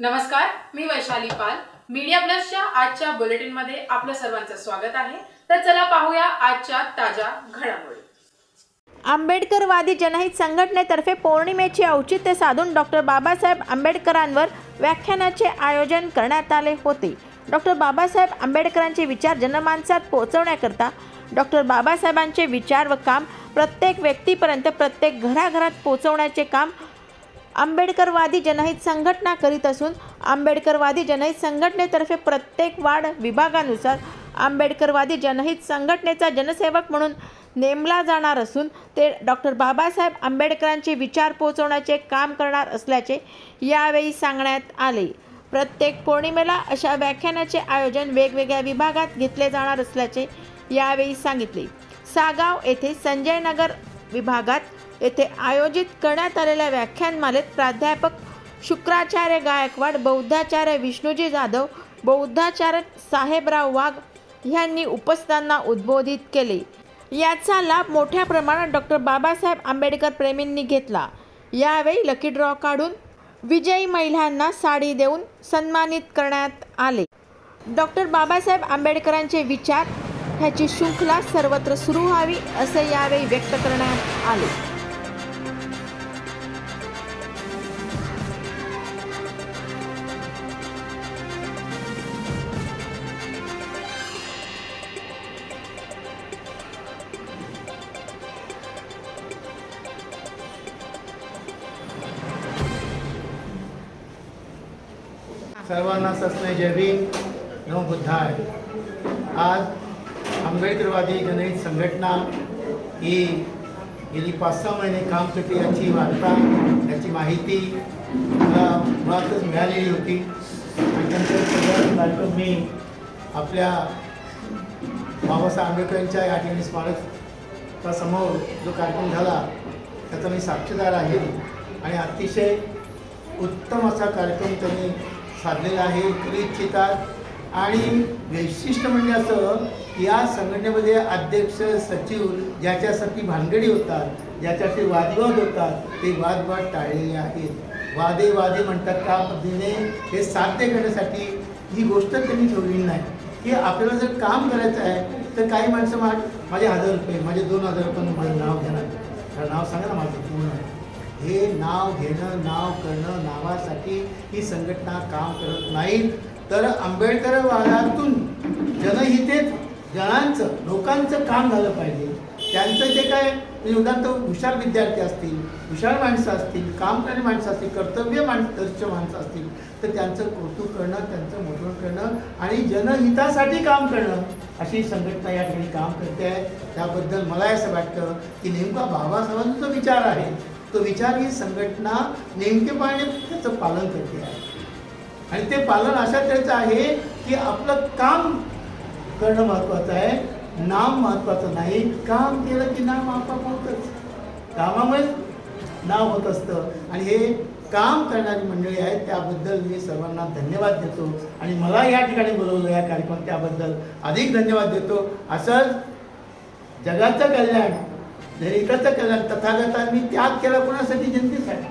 नमस्कार मी वैशाली पाल. मीडिया प्लसच्या आजच्या बुलेटिनमध्ये आपलं सर्वांचं स्वागत आहे. तर चला पाहूया आजच्या ताज्या घडामोडी. आंबेडकरवादी जनहित संघटनेतर्फे पौर्णिमेचे औचित्य साधून डॉक्टर बाबासाहेब आंबेडकरांवर व्याख्यानाचे आयोजन करण्यात आले होते. डॉक्टर बाबासाहेब आंबेडकरांचे विचार जनमानसात पोहोचवण्याकरता डॉक्टर बाबासाहेबांचे विचार व काम प्रत्येक व्यक्तीपर्यंत प्रत्येक घराघरात पोहोचवण्याचे काम आंबेडकरवादी जनहित संघटना करीत असून आंबेडकरवादी जनहित संघटनेतर्फे प्रत्येक वार्ड विभागानुसार आंबेडकरवादी जनहित संघटनेचा जनसेवक म्हणून नेमला जाणार असून ते डॉक्टर बाबासाहेब आंबेडकरांचे विचार पोहोचवण्याचे काम करणार असल्याचे यावेळी सांगण्यात आले. प्रत्येक पौर्णिमेला अशा व्याख्यानाचे आयोजन वेगवेगळ्या विभागात घेतले जाणार असल्याचे यावेळी सांगितले. सागाव येथे संजय नगर विभागात येथे आयोजित करण्यात आलेल्या व्याख्यानमालेत प्राध्यापक शुक्राचार्य गायकवाड बौद्धाचार्य विष्णूजी जाधव बौद्धाचार्य साहेबराव वाघ यांनी उपस्थितांना उद्बोधित केले. याचा लाभ मोठ्या प्रमाणात डॉक्टर बाबासाहेब आंबेडकर प्रेमींनी घेतला. यावेळी लकी ड्रॉ काढून विजयी महिलांना साडी देऊन सन्मानित करण्यात आले. डॉक्टर बाबासाहेब आंबेडकरांचे विचार ह्याची शृंखला सर्वत्र सुरू व्हावी असे यावेळी व्यक्त करण्यात आले. सर्वांना सस्ने जय भीम नमो बुद्धाय. आज आंबेडकरवादी जनहित संघटना ही गेली पाच सहा महिने काम करते याची वार्ता याची माहिती मला मुळातच मिळालेली होती. आणि नंतर सगळं कार्यक्रम मी आपल्या बाबासाहेब आंबेडकरांच्या या ठिकाणी स्मारक समोर जो कार्यक्रम झाला त्याचा मी साक्षीदार आहे. आणि अतिशय उत्तम असा कार्यक्रम त्यांनी साधलेलं आहे करू इच्छितात आणि वैशिष्ट्य म्हणजे असं या संघटनेमध्ये अध्यक्ष सचिव ज्याच्यासाठी भानगडी होतात ज्याच्यासाठी वादविवाद होतात ते वादवाद टाळलेले आहेत. वादे वादे म्हणतात त्या पद्धतीने हे साध्य करण्यासाठी ही गोष्ट त्यांनी ठेवलेली नाही. की आपल्याला जर काम करायचं आहे तर काही माणसं मा माझे हजार रुपये माझे दोन हजार रुपये माझं नाव घेणार नाव सांगा ना माझं पूर्ण. आहे नाव घेणं नाव करणं नावासाठी ही संघटना काम करत नाही तर आंबेडकरवादातून जनहितेत जणांचं लोकांचं काम झालं पाहिजे. त्यांचं जे काय म्हणजे उदाहरणार्थ हुशार विद्यार्थी असतील हुशार माणसं असतील काम करणारी माणसं असतील कर्तव्य माणसं माणसं असतील तर त्यांचं कौतुक करणं त्यांचं मोठवण करणं आणि जनहितासाठी काम करणं अशी संघटना या ठिकाणी काम करते आहे. त्याबद्दल मला असं वाटतं की नेमका बाबासाहेबांचा विचार आहे. तो विचार ही संघटना नेमकेपणे त्याचं पालन करते आहे. आणि ते पालन अशा तऱ्हेचं आहे की आपलं काम करणं महत्त्वाचं आहे नाम महत्त्वाचं नाही काम केलं की नाम आपाप होतंच. कामामुळेच नाव होत असतं. आणि हे काम करणारी मंडळी आहेत त्याबद्दल मी सर्वांना धन्यवाद देतो. आणि मला या ठिकाणी बोलवलं या कार्यक्रम त्याबद्दल अधिक धन्यवाद देतो. असंच जगाचं कल्याण दलिताचं कल्याण तथागतांनी त्याग केला कोणासाठी? जनतेसाठी.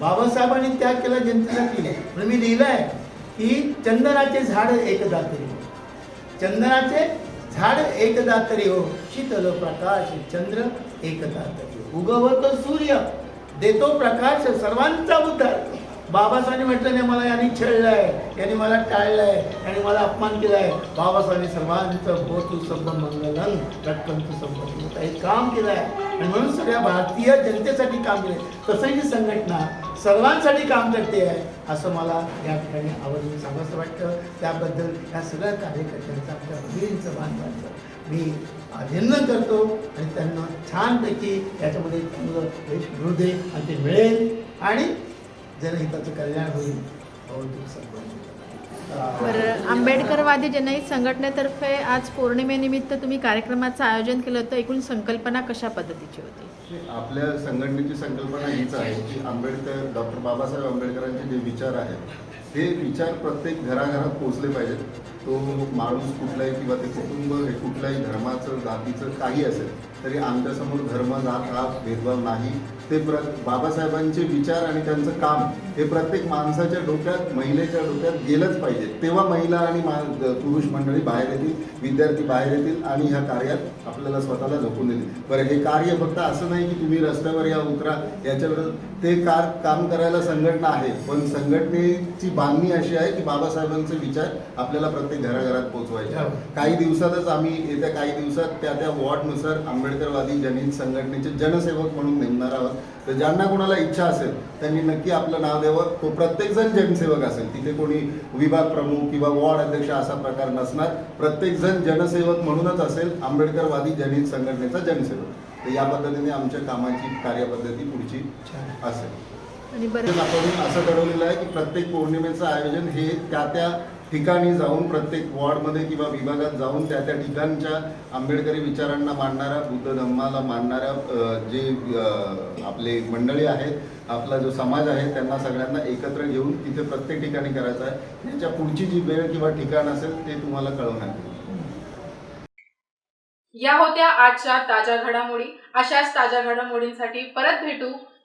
बाबासाहेबांनी त्याग केला जनतेसाठी म्हणून मी लिहिलं आहे की चंदनाचे झाड एकदा तरी हो. चंदनाचे झाड एकदा तरी हो. शीतल प्रकाश चंद्र एकदा तरी हो. उगवतो सूर्य देतो प्रकाश सर्वांचा उद्धार. बाबासाहेबांनी म्हटलं नाही मला यांनी छेडलंय यांनी मला टाळलंय यांनी मला अपमान केलाय. बाबासाहेबांनी सर्वांचं बोतू सब मंगलन रक्कमचं संबंध. हे काम केलं आहे आणि म्हणून सगळ्या भारतीय जनतेसाठी काम केलं तसं ही संघटना सर्वांसाठी काम करते आहे असं मला या ठिकाणी आवडून सांगायचं वाटतं. त्याबद्दल या सगळ्या कार्यकर्त्यांचं आपल्या मुलींचं बांधवांचं मी अभिनंदन करतो आणि त्यांना छानपैकी याच्यामध्ये चांगलं यश मिळू दे आणि ते मिळेल. आणि जनहिताचं कल्याण होईल. बरं आंबेडकरवादी जनहित संघटनेतर्फे आज पौर्णिमेनिमित्त तुम्ही कार्यक्रमाचं आयोजन केलं होतं एकूण संकल्पना कशा पद्धतीची होती आपल्या संघटनेची संकल्पना हीच आहे की आंबेडकर डॉक्टर बाबासाहेब आंबेडकरांचे जे विचार आहेत हे विचार प्रत्येक घराघरात पोहोचले पाहिजेत. तो माणूस कुठलाही किंवा ते कुटुंब हे कुठल्याही धर्माचं जातीचं काही असेल तरी आमच्यासमोर धर्म जात हा भेदभाव नाही. ते प्र बाबासाहेबांचे विचार आणि त्यांचं काम हे प्रत्येक माणसाच्या डोक्यात महिलेच्या डोक्यात गेलंच पाहिजे. तेव्हा महिला आणि मा पुरुष मंडळी बाहेर येतील विद्यार्थी बाहेर येतील आणि ह्या कार्यात आपल्याला स्वतःला झोपून देतील. बरं हे कार्य फक्त असं नाही की तुम्ही रस्त्यावर या उतरा याच्यावर ते कार काम करायला संघटना आहे. पण संघटनेची बांधणी अशी आहे की बाबासाहेबांचे विचार आपल्याला प्रत्येक घराघरात पोहोचवायचे आहे. काही दिवसातच आम्ही येत्या काही दिवसात त्या त्या वॉर्डनुसार आंबेडकरवादी जनहित संघटनेचे जनसेवक म्हणून नेमणार आहोत. तर ज्यांना कोणाला इच्छा असेल त्यांनी नक्की आपलं नाव द्यावं. तो प्रत्येकजण जनसेवक असेल. तिथे कोणी विभाग प्रमुख किंवा वॉर्ड अध्यक्ष असा प्रकार नसणार. प्रत्येकजण जनसेवक म्हणूनच असेल आंबेडकरवादी जनहित संघटनेचा जनसेवक. तर या पद्धतीने आमच्या कामाची कार्यपद्धती पुढची असेल. आणि बरं. तसेच आपण असं ठरवलेलं आहे की प्रत्येक पौर्णिमेचं आयोजन हे त्या त्या ठिकाणी जाऊन प्रत्येक वॉर्डमध्ये किंवा विभागात जाऊन त्या त्या ठिकाणच्या आंबेडकरी विचारांना मांडणाऱ्या बुद्ध धम्माला मांडणाऱ्या जे आपले मंडळी आहेत आपला जो समाज आहे त्यांना सगळ्यांना एकत्र घेऊन तिथे प्रत्येक ठिकाणी करायचं आहे. त्याच्या पुढची जी वेळ किंवा ठिकाण असेल ते तुम्हाला कळवण्यात येईल या होत्या आजच्या ताज्या घडामोडी. अशाच ताज्या घडामोडींसाठी परत भेटू.